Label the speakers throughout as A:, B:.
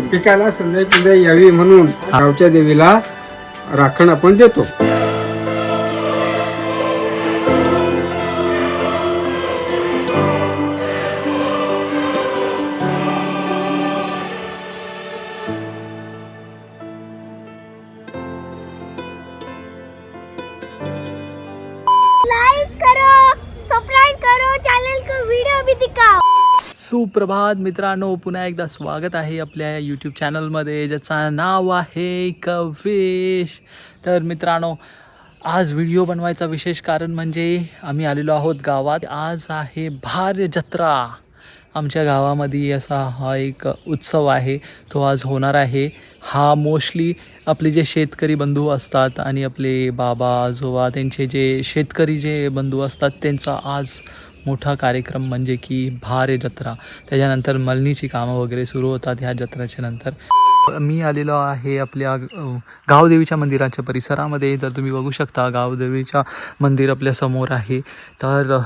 A: पिकाला संजय पुंजय यावी म्हणून गावच्या देवीला राखण आपण देतो.
B: सुप्रभात मित्रांनो. पुन्हा एकदा स्वागत आहे आपल्या यूट्यूब चॅनलमध्ये ज्याचं नाव आहे कवेश. तर मित्रांनो आज व्हिडिओ बनवायचा विशेष कारण म्हणजे आम्ही आलेलो आहोत गावात. आज आहे भार्य जत्रा. आमच्या गावामध्ये असा हा एक उत्सव आहे. तो आज होणार आहे. हा मोस्टली आपले जे शेतकरी बंधू असतात आणि आपले बाबा आजोबा त्यांचे जे शेतकरी जे बंधू असतात त्यांचा आज मोठा कार्यक्रम म्हणजे की भार जत्रा. त्याच्यानंतर मलनीची कामं वगैरे सुरू होतात ह्या जत्राच्या नंतर. मी आलेलो आहे आपल्या गावदेवीच्या मंदिराच्या परिसरामध्ये. तर तुम्ही बघू शकता गावदेवीच्या मंदिर आपल्यासमोर आहे. तर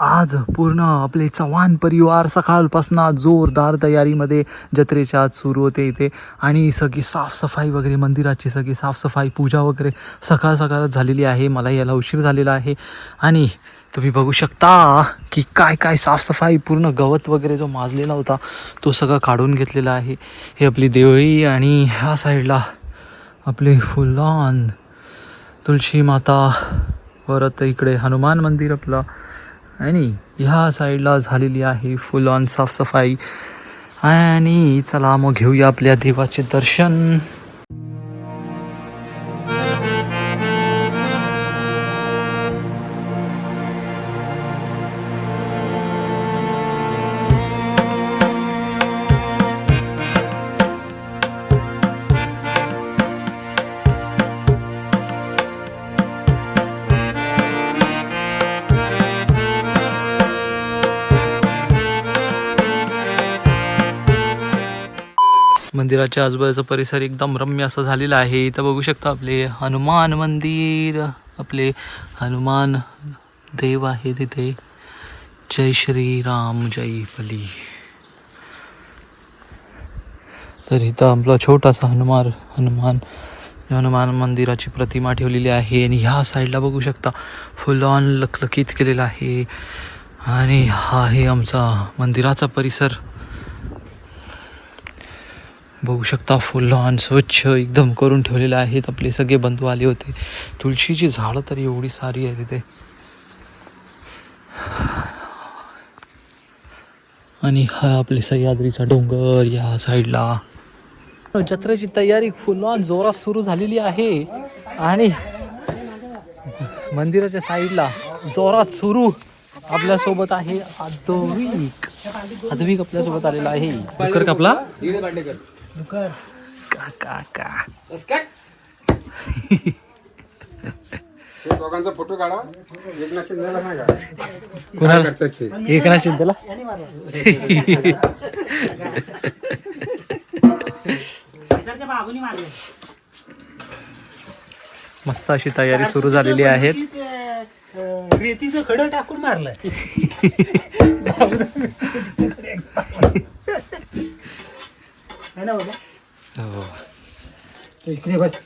B: आज पूर्ण आपले चव्हाण परिवार सकाळपासून जोरदार तयारीमध्ये जत्रेच्या आज सुरू होते इथे. आणि सगळी साफसफाई वगैरे मंदिराची सगळी साफसफाई पूजा वगैरे सकाळ सकाळच झालेली आहे. मला याला उशीर झालेला आहे. आणि तुम्ही बघू शकता की काय काय साफसफाई पूर्ण गवत वगैरे जो माजलेला होता तो सगळा काढून घेतलेला आहे. हे आपली देवळी आणि ह्या साईडला आपले फुलॉन तुळशी माता परत इकडे हनुमान मंदिर आपलं. आणि ह्या साईडला झालेली आहे फुल ऑन साफसफाई. आणि चला मग घेऊया आपल्या देवाचे दर्शन. मंदिराच्या आजूबाजूचा परिसर एकदम रम्य असा झालेला आहे. इथं बघू शकता आपले हनुमान मंदिर आपले हनुमान देव आहे तिथे जय श्री राम जय बली. तर इथं आपला छोटासा हनुमान हनुमान हनुमान मंदिराची प्रतिमा ठेवलेली आहे. आणि ह्या साईडला बघू शकता फुल ऑन लखलखीत केलेला आहे. आणि हा आहे आमचा मंदिराचा परिसर. बघू शकता फुल लॉन स्वच्छ एकदम करून ठेवलेले आहेत आपले सगळे बंधू आले होते. तुळशीची झाडं तर एवढी सारी आहे तिथे आणि हा आपले सह्याद्रीचा डोंगर या साईडला. जत्रेची तयारी फुल ऑन जोरात सुरू झालेली आहे. आणि मंदिराच्या साईडला जोरात सुरू आपल्यासोबत आहे आधविक. आधविक आपल्यासोबत आलेला आहे. डुक्कर कापला का का का
A: दोघांचा फोटो काढा. एकनाथ शिंदेला सांगा. काय
B: कुणाला
A: करतात ते?
B: एकनाथ शिंदेला? मस्त अशी तयारी सुरू झालेली आहे
C: रेतीचं खडं टाकून मारलं है ना बाबा
B: हो.
C: इकडे बस.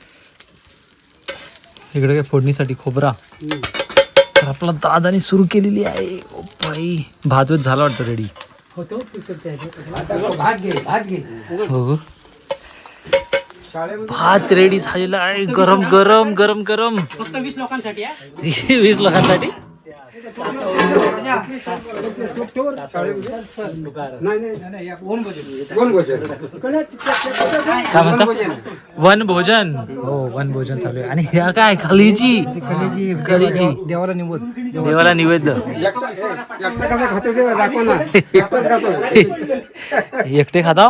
B: इकडे काय फोडणीसाठी खोबरा? तर आपला दादाने सुरू केलेली आहे. ओ बाई भात वेत झाला वाटतं रेडी
C: होतो.
B: हो भात रेडी झालेला आहे. गरम गरम गरम गरम.
C: फक्त वीस लोकांसाठी हा.
B: वीस लोकांसाठी? काय म्हणता? वन भोजन. हो वन भोजन चालू आहे. आणि ह्या काय खलीची? खलीची
C: देवाला निवड
B: देवाला निवेद्य
A: एकटा खातो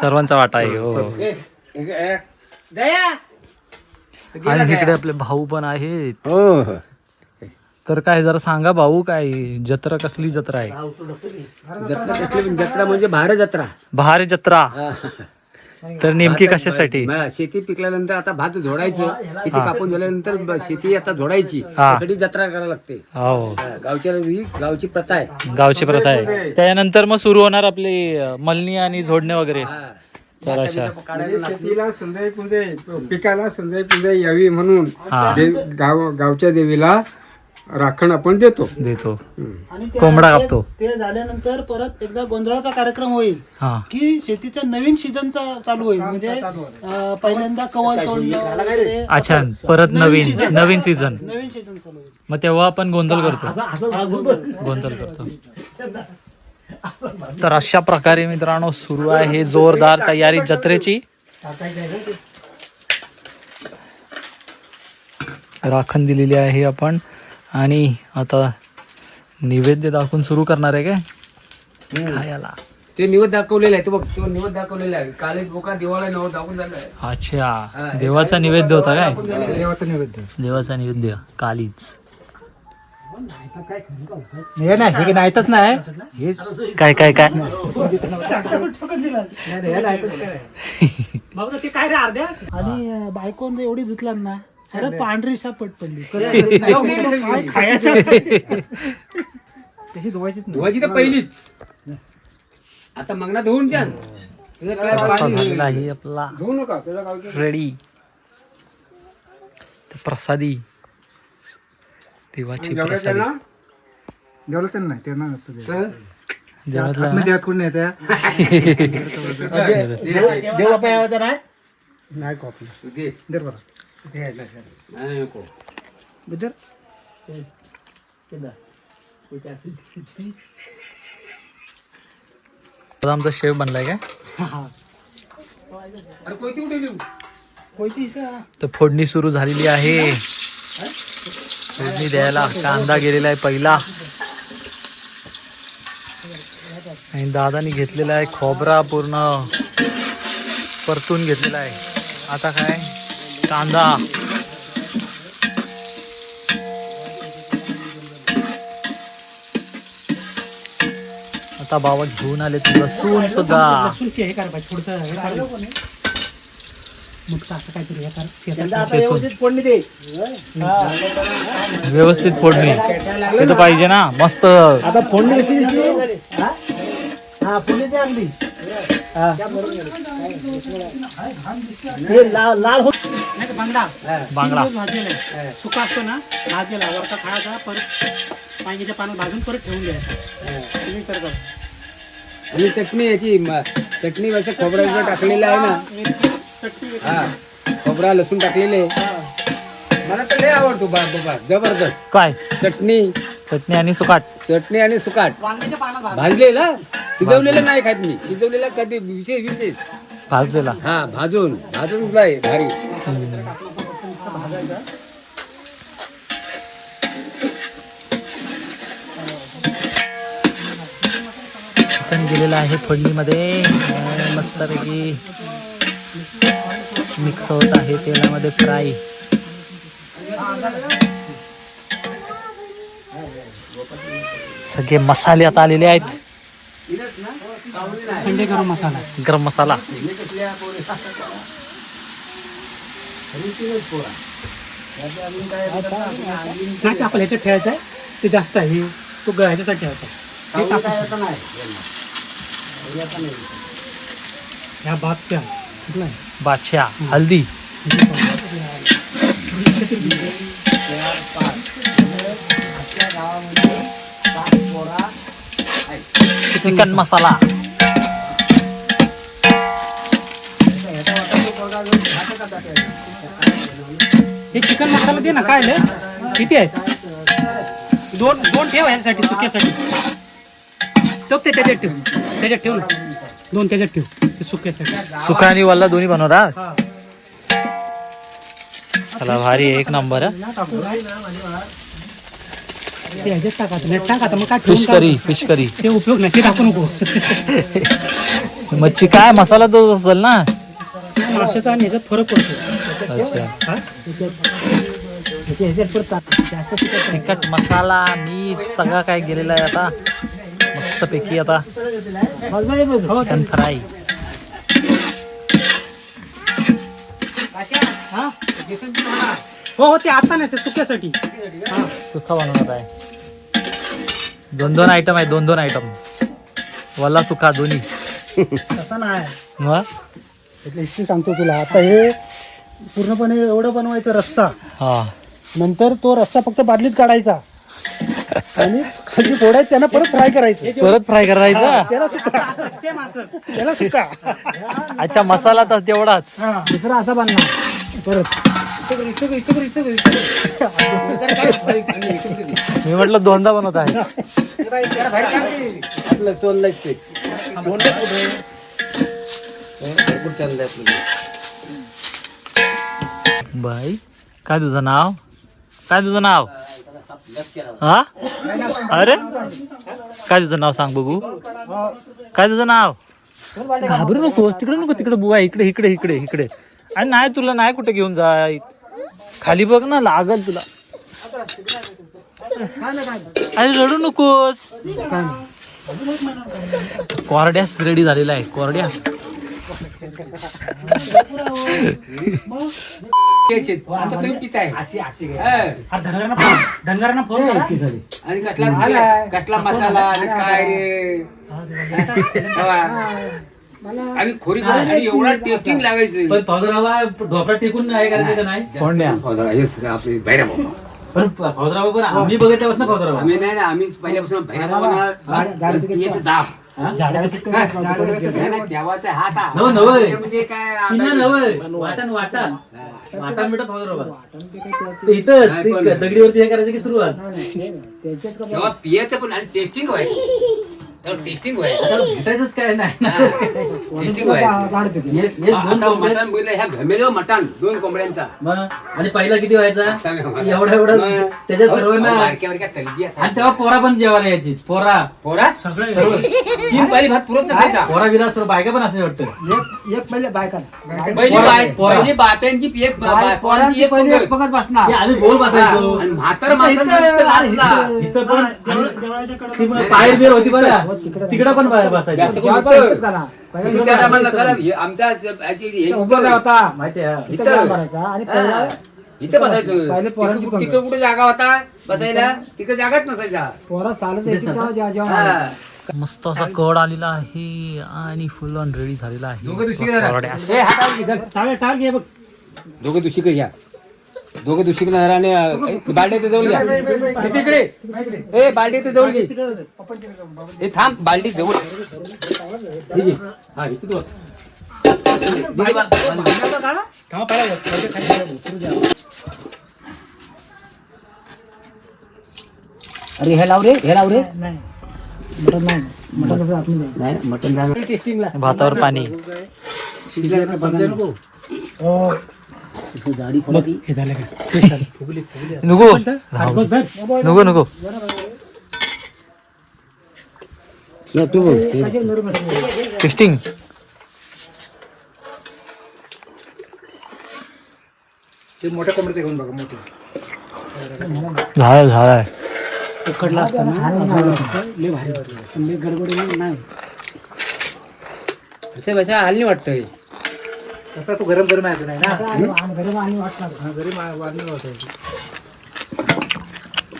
B: सर्वांचा वाटा आहे हो. आणि इकडे आपले भाऊ पण आहेत.
D: हो.
B: तर काय जरा सांगा भाऊ काय जत्रा कसली जत्रा आहे?
D: जत्रा कसली? जत्रा म्हणजे भारत जत्रा.
B: भार जत्रा. तर नेमकी कशासाठी?
D: म- शेती पिकल्यानंतर आता भात झोडायचं. शेती कापून झाल्यानंतर ब- शेती आता झोडायची.
B: हा.
D: त्यासाठी जत्रा करायला लागते.
B: हो.
D: हा, गावच्या ही गावची प्रथा आहे.
B: गावची प्रथा आहे. त्यानंतर मग सुरू होणार आपली अ, मलनी आणि झोडणे वगैरे.
D: हा.
B: चला, अच्छा.
A: म्हणजे शेतीला संजय पुंजय पिकाला संजय पुंजय यावी म्हणून
B: हा.
A: देव गाव गावच्या देवीला राखण आपण देतो.
B: देतो.
C: आणि त्या-
B: कोंबडा
C: ते-
B: कापतो.
C: ते झाल्यानंतर परत एकदा गोंधळाचा कार्यक्रम होईल
B: हा.
C: की शेतीचा नवीन सीझनचा चालू होईल. म्हणजे अं, पहिल्यांदा कवल तोडलं वगैरे.
B: अच्छा परत नवीन नवीन सीझन.
C: नवीन सीझन. चालू होईल.
B: मग तेव्हा आपण गोंधळ करतो. गोंधळ. करतो. तर अशा प्रकारे मित्रांनो सुरू आहे जोरदार तयारी जत्रेची. राखण दिलेली आहे आपण. आणि आता नैवेद्य दाखवून सुरू करणार आहे काय? खायला.
D: ते निवड दाखवलेला आहे तो बघ तो निवड दाखवलेला आहे. कालच बोका दिवाळी नव दाखवून झालाय
B: अच्छा. देवाचा निवेद्य होता काय?
A: देवाचं नैवेद्य.
B: देवाचा निवेद्य. कालीच.
C: हे नाही हे नाहीतच नाही. हे
B: काय काय काय?
C: बाबा ते काय रे अर्ध्या? आणि बायकोन एवढी धुतला ना अरे पांढरी शापट पडली. खायचं तशी धुवायचीच नाही
D: धुवायची तर पहिलीच आता मंगनात होऊन छान तुझं काय
B: असा
D: पाणी
B: झालेला आहे आपला
A: धुवू नका त्याचा गावच्या
B: रेडी प्रसादी देवाची प्रसादी
A: त्यांना
C: देवलं नाही ते ना असं
D: हं?
B: देवातला ना?
C: देवात कोण न्यायचं देव नाही
D: दे.
C: बरं
B: आमचा शेफ बनलाय काय?
C: इथं.
B: तर फोडणी सुरू झालेली आहे. फोडणी द्यायला कांदा गेलेला आहे पहिला. आणि दादानी घेतलेला आहे खोबरा पूर्ण परतून घेतलेला आहे. आता काय? कांदा आता बाबा घेऊन आले लसूण सुद्धा
C: लसूणची हे करा पाहिजे थोडंसं हे करा मग असं काहीतरी हे करा
B: ठेचून.
C: दे
B: व्यवस्थित फोडणी ते तर पाहिजे ना मस्त
C: आता फोडणी कशी दिसली? हा? हा दे आणली हा. लाल लाल होत नाही का बांगडा.
B: बांगडा.
C: भाजलेला आहे. सुका असतो ना भाजलेला. वरचा खायचा परत पाण्याच्या पाण्यात भाजून परत ठेवून द्यायचा. तुम्ही करता
D: आणि चटणी याची म- चटणी वरचं खोबरा बिबरा टाकलेलं आहे ना.
C: मिरची चटणी
D: हा. खोबरा लसूण टाकलेले. मला तर लय आवडतो बा बाबा जबरदस्त.
B: काय?
D: चटणी.
B: चटणी आणि सुकाट.
D: चटणी आणि सुकाट. भाजलेला? शिजवलेलं नाही खात मी. शिजवलेला कधी विशेष विशेष.
B: भाजलेला.
D: हा भाजून. भाजून नाही भारी.
B: चिकन गेलेलं आहे फोडणीमध्ये. मस्तपैकी मिक्स होत आहे तेलामध्ये फ्राय. सगळे मसाले आता आलेले आहेत.
C: संडे गरम मसाला.
B: गरम मसाला.
C: नाही ते आपल्या ह्याच्यात ठेवायचं आहे. ते जास्त आहे. तो ह्याच्यासाठी ठेवायचा आहे. ह्या भातच्या कुठला आहे?
B: बादशा हल्दी. चिकन मसाला.
C: हे चिकन मसाला दे ना काय लय? किती आहे? दोन दोन ठेव ह्याच्यासाठी सुक्यासाठी. तो ते त्याच्यात ठेव. त्याच्यात ठेव ना. दोन त्याच्यात ठेव. ते सुक्यासाठी.
B: सुका आणि वल्ला दोन्ही बनवता
C: हा.
B: चला भारी एक नंबर
C: ते ह्याच्यात टाका टाका आता मग काय
B: फिश करी फिश करी
C: ते उपयोग नाही ते टाकू नको
B: मच्छी काय मसाला तो असेल ना
C: माशाचा आणि ह्याच्यात फरक पडतो
B: अच्छा
C: हा? ह्याच्या- ह्याच्यात परत टाक. जास्त तिखट नाही.
B: तिखट मसाला मीठ सगळं काय गेलेला आहे आता मस्तपैकी आता
C: बस, बस, बस. हो,
B: चिकन फ्राय
C: हा हो हो ते आता नाही ते सुक्यासाठी.
B: सुखा बनवणार आहे. दोन दोन आयटम आहे दोन दोन आयटम वल्ला सुखा दोन्ही.
C: तसा सांगतो तुला. आता हे पूर्णपणे एवढं बनवायचं रस्सा.
B: हा.
C: नंतर तो रस्सा फक्त बादलीत काढायचा. आणि खाली फोडायचं त्यांना परत फ्राय करायचं.
B: परत फ्राय करायचा?
C: त्याला सुका.
B: अच्छा मसाला तर तेवढाच.
C: दुसरा असा बांधणार परत.
B: मी म्हटलं दोनदा बनवत आहे.
D: आपलं.
B: बाई काय तुझं नाव? काय तुझं नाव? हा? अरे? काय तुझं नाव सांग बघू. काय तुझं नाव? घाबरू नको तिकडे नको तिकडे बुवा. इकडे इकडे इकडे इकडे. आणि नाही तुला नाही कुठे घेऊन जाय. खाली बघ ना लागल तुला. अरे रडू नकोस. कॉर्ड्यास रेडी झालेला आहे कॉर्ड्यास
D: घ्यायचे. आता तुम्ही पिताय. हा.
C: धनगरांना फोन करा
D: आणि कसला कसला मसाला आणि काय रे. आणि खोरी आणि एवढा टेस्टिंग लागायचं.
E: ढोकळा टेकून नाही करायचं का नाही?
B: कोंड्या
D: फौजरा, हेच आपले भैरव
E: पण फौजराव पण आम्ही बघितल्यापासून ना फौजराव
D: आम्ही नाही ना आम्ही पहिल्यापासून भैरव पियाचं दाब. नाही, नाही, देवाचा हात.
E: नवं, नवं.
D: ते म्हणजे काय
E: पिना
D: आता-
E: नवं. वाटण वाटण. वाटण मिठा फौजराव ते इथं
D: नाही,
E: ते
D: पण-
E: दगडीवरती हे करायचं की सुरुवात?
D: तेव्हा पियाचं पण आणि टेस्टिंग व्हायचं. टेस्टिंग व्हायचं.
E: भेटायचंच काय नाही ना?
D: टेस्टिंग व्हायचं.
E: दोन
D: आता
E: कोंबड्या-
D: मटण बोललं ह्या घमेलो मटण दोन कोंबड्यांचा.
E: मग, आणि पहिला किती व्हायचा?
D: सांगा मला.
E: एवढा एवढा
D: मग,
E: त्याच्यात
D: अहो,
E: सर्वांना
D: अहो, बारक्या बारक्या तलगी असायच्या.
E: आणि तेव्हा पोरा पण जेवायला यायची. पोरा.
D: पोरा?
C: सगळे.
D: तीन पाली भात पुरत नसायचा
E: पोरा विलास बायका पण असे वाटतं.
D: पहिली
E: पोरा-
D: बाय
E: पोरा.
D: पहिली बाप्यांची एक बा- पोरांची एक पंगत.
E: हे आम्ही बोल बसायचो.
D: आणि म्हातारं माणसं नुसतं. लाजला.
E: इथं पण आणि
C: देवळाच्या कडे
E: ती मग पायर बिर होती बघा. तिकडं पण बाहेर
D: जास्त
E: बसायचं
D: करून इथं. तुम्ही त्या टायमाला जरा हे आमच्या याची- हे इथं-
E: माहिती आहे.
D: इथं हा. इथं बसायचं. तिकडं तिकडं कुठे जागा होता? बसायला? तिकडे जागाच नसायचा हा.
B: मस्त असा कड आलेला आहे आणि फुल ऑन रेडी झालेला आहे.
D: दोघं दुसरी जरा.
B: कॉर्ड्यास.
D: ए, हातावर घे, धर.
C: टाळ टाळ घे बघ.
D: दोघं दुसरीकडे घ्या. दोघं दुसरीकडे धरा आणि बालडी इथे जवळ घ्या. इकडे. ए बालडी इथे जवळ घे. ए थांब बालडी जवळ ठीक आहे. हा इथे तू. अरे हे लाव रे हे लाव रे. नाही ना, मटण झालं टेस्टिंगला
B: भातावर पाणी.
D: दाढी खोलाची.
C: हे झालं का? ते झालं.
B: नको. नको नको.
D: या, तू बघ. हे.
B: टेस्टिंग
C: ते मोठ्या कोंबड्याचं घेऊन बघा मोठे.
B: झालं झालंय
C: उकडला असताना लय भारी वाटलं. पण लय गडबडीने नाही.
D: असं बसा हल्ली वाटतंय.
E: तसा तो गरम गरम यायचं नाही ना?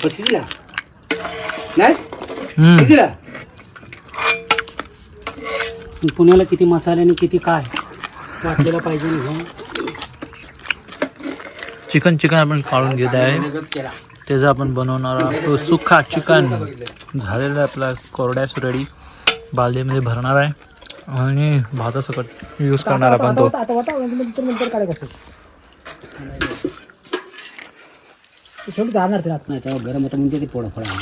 D: पस्तीसला नाही?
B: हम्म.
D: कितीला
C: पुण्याला किती मसाले आणि किती काय? वाटलेला पाहिजे ना हे.
B: चिकन चिकन आपण काढून घेत आहे. त्याचं आपण बनवणार आहोत सुखा चिकन. झालेलं आहे आपला कोरड्यास रेडी. बालदीमध्ये भरणार आहे. आणि भातासकट यूज करणार आपण तो
D: नाही तेव्हा गरम होतं म्हणजे ते पोळा फळा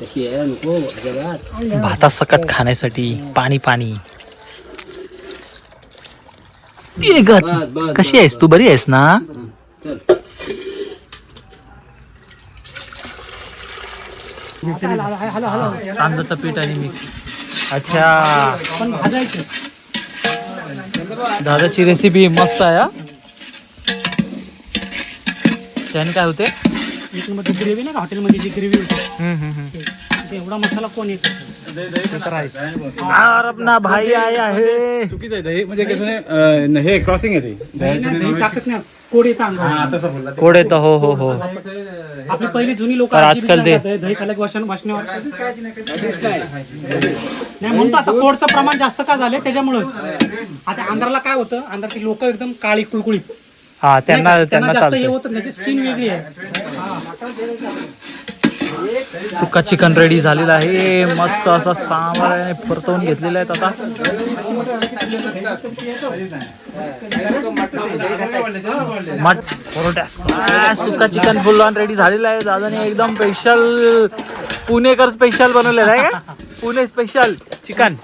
D: तशी आहे नको अजिबात.
B: भातासकट खाण्यासाठी पाणी पाणी. कशी आहेस? तू बरी आहेस ना?
D: चल.
B: तांदळाचं पीठ आणि मी अच्छा. दादाची रेसिपी मस्त आहे हा? त्याने काय होते?
C: मध्ये ग्रेव्ही ना हॉटेलमध्ये जी ग्रेव्ही होती.
B: हम्म, हम्म, हम्म.
C: ते एवढा मसाला कोण येत?
B: और अपना भाई आया है.
E: चुकीचं आहे दही. म्हणजे नाही, अं, हे क्रॉसिंग आहे
C: टाकत नाही. कोड
E: हा तसं बोलला
B: कोडे तर हो हो हो.
C: आपली पहिली जुनी लोक
B: आजकाल ते-
C: दही वर्षान नाही म्हणतो आता कोडचं प्रमाण जास्त का झाले त्याच्यामुळं. आता आंध्राला काय होतं? आंध्राची लोक एकदम काळी कुळकुळीत.
B: हा त्यांना
C: नाही का?
B: त्यांना
C: जास्त हे
B: चालते
C: होतं त्याची स्किन वेगळी आहे.
B: सुक्का चिकन रेडी झालेला आहे. मस्त असा सांबार परतवून घेतलेला आहे आता. मट परोट्यास आ, सुक्का चिकन फुल ऑन रेडी झालेला आहे. दादाने एकदम स्पेशल पुणेकर स्पेशल बनवलेलं आहे का? Pune special chicken.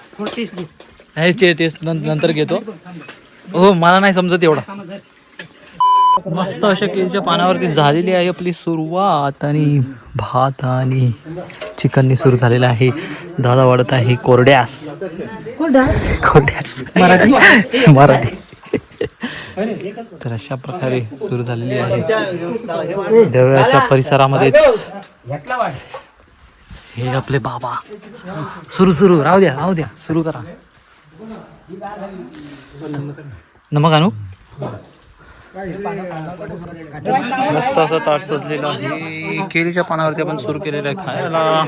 B: ह्याचे टेस्ट नंतर घेतो. हो मला नाही समजत एवढा. मस्त अशा केळीच्या पानावरती झालेली आहे आपली सुरुवात आणि भात आणि चिकननी सुरू झालेलं आहे. दादा वाढत आहे कोरड्यास. कोरड्यास. मराठी. मराठी. तर अशा प्रकारे सुरू झालेली आहे. देवळाच्या परिसरामध्येच हे आपले बाबा. सुरू सुरू. राहू द्या राहू द्या. सुरू करा. नमक आणू? मस्त असं ताट सजलेलं आहे. केळीच्या पानावरती आपण सुरू केलेलं आहे खायला.